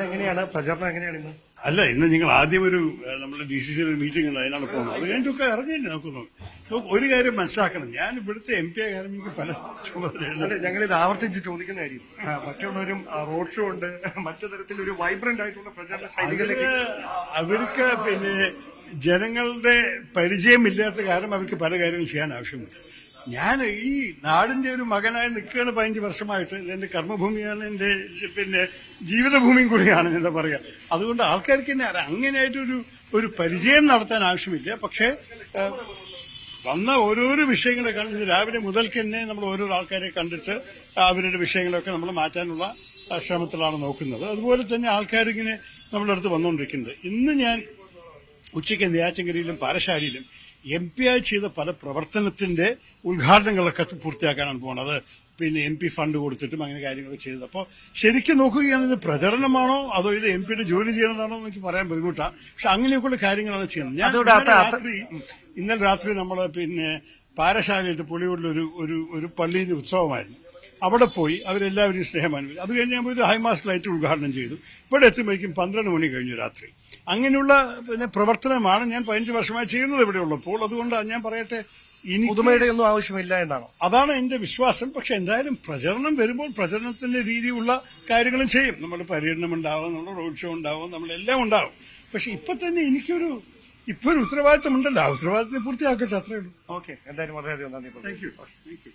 ഇന്ന് എങ്ങനെയാണ്? പ്രചരണം എങ്ങനെയാണ് ഇന്ന്? അല്ല ഇന്ന് നിങ്ങൾ ആദ്യം ഒരു നമ്മുടെ ഡി സി സി മീറ്റിംഗ് ഉണ്ട് അതിനാണ് പോകുന്നത്. അത് കഴിഞ്ഞിട്ടൊക്കെ ഇറങ്ങി നോക്കുന്നു ഒരു കാര്യം മനസ്സിലാക്കണം. ഞാൻ ഇവിടുത്തെ എം പി കാരണം എനിക്ക് പല ചുമതലയുണ്ട് ഞങ്ങൾ ഇത് ആവർത്തിച്ച് ചോദിക്കുന്ന കാര്യം. മറ്റുള്ളവരും റോഡ് ഷോ ഉണ്ട്. മറ്റു തരത്തിൽ ഒരു വൈബ്രന്റ് ആയിട്ടുള്ള പ്രചാരണ ശൈലികളിലേക്ക് അവർക്ക് പിന്നെ ജനങ്ങളുടെ പരിചയമില്ലാത്ത കാരണം അവർക്ക് പല കാര്യങ്ങൾ ചെയ്യാൻ ആവശ്യമുണ്ട്. ഞാൻ ഈ നാടിന്റെ ഒരു മകനായി നിൽക്കുകയാണ് പതിനഞ്ച് വർഷമായിട്ട്. എന്റെ കർമ്മഭൂമിയാണ് എന്റെ പിന്നെ ജീവിതഭൂമിയും കൂടിയാണ് എന്താ പറയാ. അതുകൊണ്ട് ആൾക്കാർക്ക് തന്നെ. അങ്ങനെയായിട്ടൊരു ഒരു പരിചയം നടത്താൻ ആവശ്യമില്ല. പക്ഷേ വന്ന ഓരോരോ വിഷയങ്ങളെ കാണും ഇന്ന് രാവിലെ മുതൽക്ക് തന്നെ നമ്മൾ ഓരോ ആൾക്കാരെ കണ്ടിട്ട് അവരുടെ വിഷയങ്ങളൊക്കെ നമ്മൾ മാറ്റാനുള്ള ശ്രമത്തിലാണ് നോക്കുന്നത്. അതുപോലെ തന്നെ ആൾക്കാരിങ്ങനെ നമ്മുടെ അടുത്ത് വന്നുകൊണ്ടിരിക്കുന്നത് ഇന്ന് ഞാൻ ഉച്ചയ്ക്ക് നെയ്യാച്ചങ്കരിയിലും പാരശാലയിലും എം പി ആയി ചെയ്ത പല പ്രവർത്തനത്തിന്റെ ഉദ്ഘാടനങ്ങളൊക്കെ പൂർത്തിയാക്കാനാണ് പോകുന്നത് പിന്നെ എം പി ഫണ്ട് കൊടുത്തിട്ടും അങ്ങനെ കാര്യങ്ങളൊക്കെ ചെയ്തത് അപ്പോൾ ശരിക്കും നോക്കുകയാണെങ്കിൽ ഇത് പ്രചരണമാണോ? അതോ ഇത് എം പിയുടെ ജോലി ചെയ്യുന്നതാണോ എന്ന് എനിക്ക് പറയാൻ ബുദ്ധിമുട്ടാണ് പക്ഷെ അങ്ങനെയൊക്കെയുള്ള കാര്യങ്ങളാണ് ചെയ്യുന്നത്. ഞാൻ രാത്രി ഇന്നലെ രാത്രി നമ്മൾ പിന്നെ പാരശാലയത്ത് പുളിയോടുള്ള ഒരു ഒരു പള്ളിയിൽ ഉത്സവമായിരുന്നു. അവിടെ പോയി അവരെല്ലാവരും അനുഭവിച്ചു അത് കഴിഞ്ഞ് ഞാൻ ഒരു ഹൈമാസ് ലൈറ്റ് ഉദ്ഘാടനം ചെയ്തു. ഇവിടെ എത്തുമ്പോഴേക്കും പന്ത്രണ്ട് മണി കഴിഞ്ഞു രാത്രി. അങ്ങനെയുള്ള പിന്നെ പ്രവർത്തനമാണ് ഞാൻ പതിനഞ്ച് വർഷമായി ചെയ്യുന്നത് ഇവിടെ ഉള്ളപ്പോൾ. അതുകൊണ്ട് ഞാൻ പറയട്ടെ ഇനി പുതുമയുടെ ഒന്നും ആവശ്യമില്ല എന്നാണ്? അതാണ് എന്റെ വിശ്വാസം. പക്ഷെ എന്തായാലും പ്രചരണം വരുമ്പോൾ പ്രചരണത്തിന്റെ രീതിയുള്ള കാര്യങ്ങളും ചെയ്യും. നമ്മൾ പര്യടനം ഉണ്ടാവും നമ്മുടെ റോഡ് ഷോ ഉണ്ടാവും നമ്മളെല്ലാം ഉണ്ടാവും. പക്ഷെ ഇപ്പൊ തന്നെ എനിക്കൊരു ഇപ്പൊ ഒരു ഉത്തരവാദിത്തം ഉണ്ടല്ലോ ആ ഉത്തരവാദിത്തം പൂർത്തിയാക്കട്ടെ അത്രേ ഉള്ളൂ. ഓക്കെ എന്തായാലും വളരെയധികം നന്ദി. Thank you thank you